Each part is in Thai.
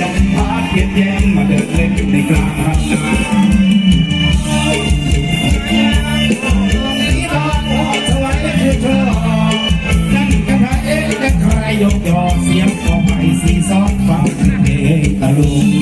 ลมพัดเย็นเย็นมาเดินเล่นในกลางทุ่งนาที่ร้านหอดสวายและคือเธอนั่นกระพระเอ๊ะและใครยกยอเสียงของไปสีซอกฟังเพลงตะลุง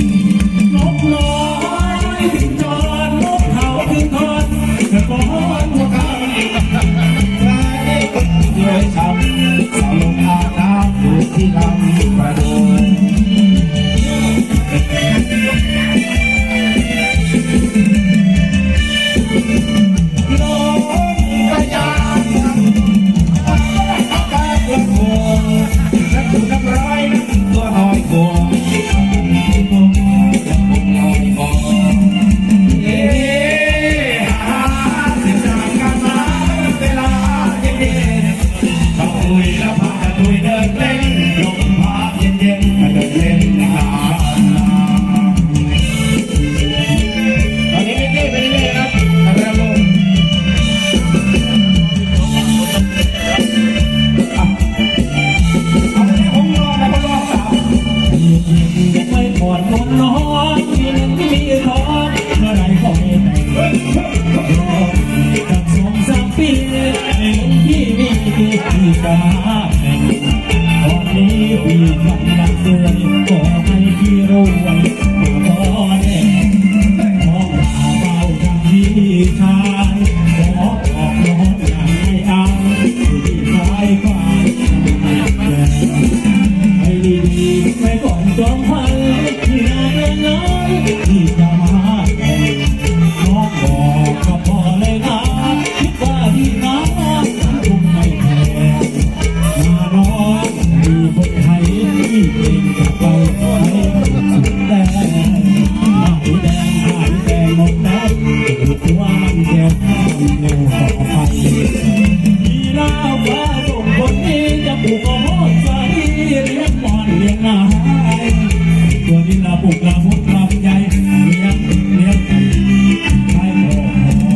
นี้พี่กำลังเดือยขอให้พี่รวยขอแน่ขอลาเบาดังพี่ชายขอออกน้องอย่างไม่เอาที่คายฟ้าไม่แย่ให้ดีๆไม่ก่อนจอมพันที่นาเรื่องน้อยที่จะมาแข่งน้อบอกก็พอเลยนะคิดว่าที่น้า ปลูกข้าวโพดใส่เลี้ยงหมอนเลี้ยงนายตัวนี้ละปลูกละมุดลำใหญ่เลี้ยงเลี้ยงใช้พอ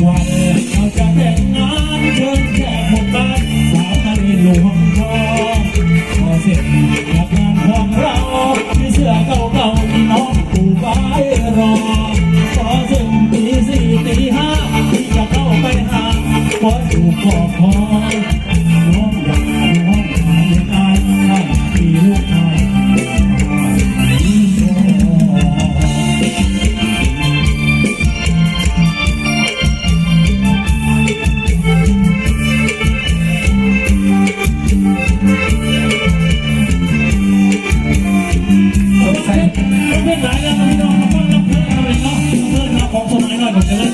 กวันเราจะแต่งงานเชิญแขกหมดบ้านสาวนารีหลวงทองพอเสร็จกับงานของเราที่เสื้อเก่าๆที่น้องปูไว้รอพอถึงตีสี่ตีห้าที่จะเข้าไปหาขอถูกขอคอ Vamos, vamos.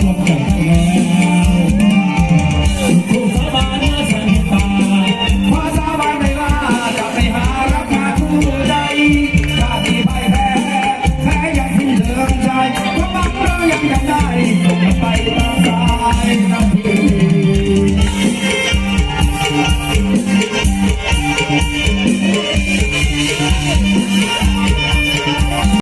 พบกับแม่